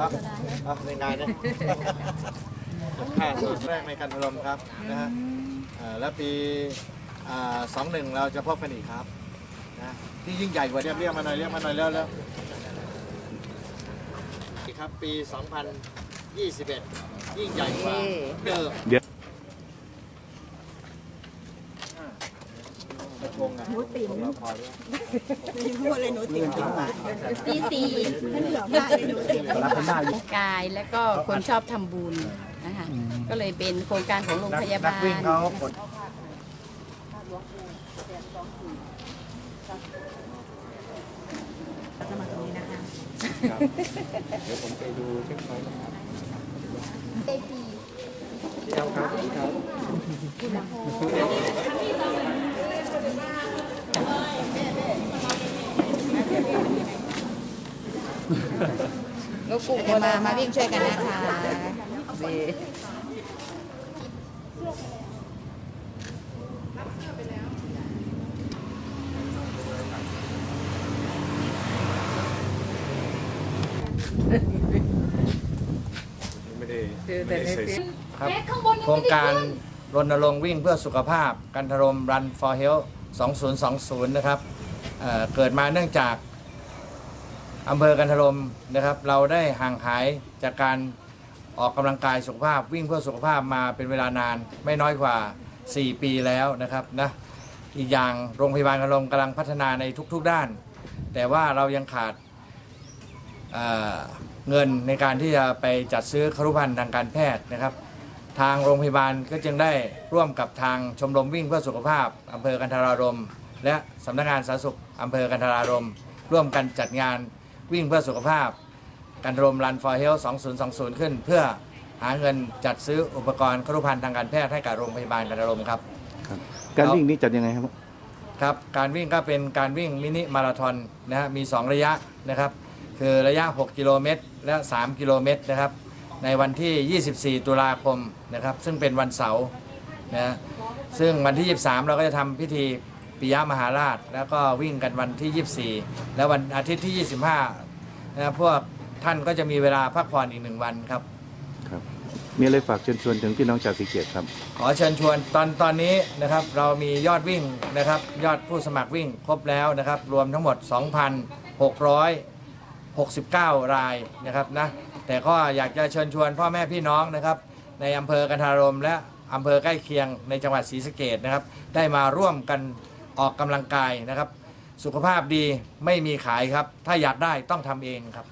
ครับอะในงานนะค่าสูตรแรกในการอารมณ์ครับนะฮะอ่าแล้วปีสองหนึ่งเราจะพบกันอีกครับนะที่ยิ่งใหญ่กว่าเรียกเรียกมาหน่อยเรียกมาหน่อยแล้วแล้วครับปี 2021 ยิ่งใหญ่กว่าเดิม เดี๋ยวกระทงอะหนูติ๋มเราพอแล้วปีสี่รับคนหน้าอยู่กายแล้วก็คนชอบทำบุญนะคะก็เลยเป็นโครงการของโรงพยานับากลวิ่งเขากดเดี๋ยวผมไปดูเช็คพอยต์นะครับเอพีพี่เอาครับพี่ครับ ลูกปู่จะมามาวิ่งช่วยกันนะคะดีไม่ได้แต่ในคลิปครับโครงการรณรงค์วิ่งเพื่อสุขภาพ กันทรม Run for Health 2020 นะครับเอ่อเกิดมาเนื่องจาก อำเภอกันทรมนะครับ เราได้ห่างหายจากการออกกำลังกายสุขภาพวิ่งเพื่อสุขภาพมาเป็นเวลานานไม่น้อยกว่า 4 ปีแล้วนะครับนะอีกอย่างโรงพยาบาลกันทรมกำลังพัฒนาในทุกๆด้าน แต่ว่าเรายังขาดเอ่อเงินในการที่จะไปจัดซื้อครุภัณฑ์ทางการแพทย์นะครับ ทางโรงพยาบาลก็จึงได้ร่วมกับทางชมรมวิ่งเพื่อสุขภาพอำเภอกันทรารม และสำนักงานสาธารณสุขอำเภอกันทรารม ร่วมกันจัดงาน วิ่งเพื่อสุขภาพ กันทรม Run for Health 2020 ขึ้น เพื่อหาเงินจัดซื้ออุปกรณ์ครุภัณฑ์ทางการแพทย์ให้กับโรงพยาบาลกันทรารมครับ การวิ่งนี่จัดยังไงครับ ครับ การวิ่งก็เป็นการวิ่งมินิมาราธอนนะฮะมี 2 ระยะนะครับ คือระยะ 6 กิโลเมตร และ 3 กิโลเมตรนะครับ ในวันที่ 24 ตุลาคมนะครับ ซึ่งเป็นวันเสาร์นะฮะซึ่งวันที่ 23 เราก็จะทำพิธีปิยมหาราช แล้วก็วิ่งกันวันที่ 24 แล้ววันอาทิตย์ที่ 25 นะครับพวกท่านก็จะมีเวลาพักผ่อนอีกหนึ่งวันครับ ครับ มีอะไรฝากเชิญชวนถึงพี่น้องชาวสีเกตครับ ขอเชิญชวนตอนตอนนี้นะครับเรามียอดวิ่งนะครับ ยอดผู้สมัครวิ่งครบแล้วนะครับ รวมทั้งหมด 2,669 รายนะครับนะแต่ก็อยากจะเชิญชวนพ่อแม่พี่น้องนะครับ ในอำเภอกันทารมและอำเภอใกล้เคียงในจังหวัดศรีสะเกดนะครับ ได้มาร่วมกันออกกำลังกายนะครับ สุขภาพดีไม่มีขายครับ ถ้าอยากได้ต้องทำเองครับ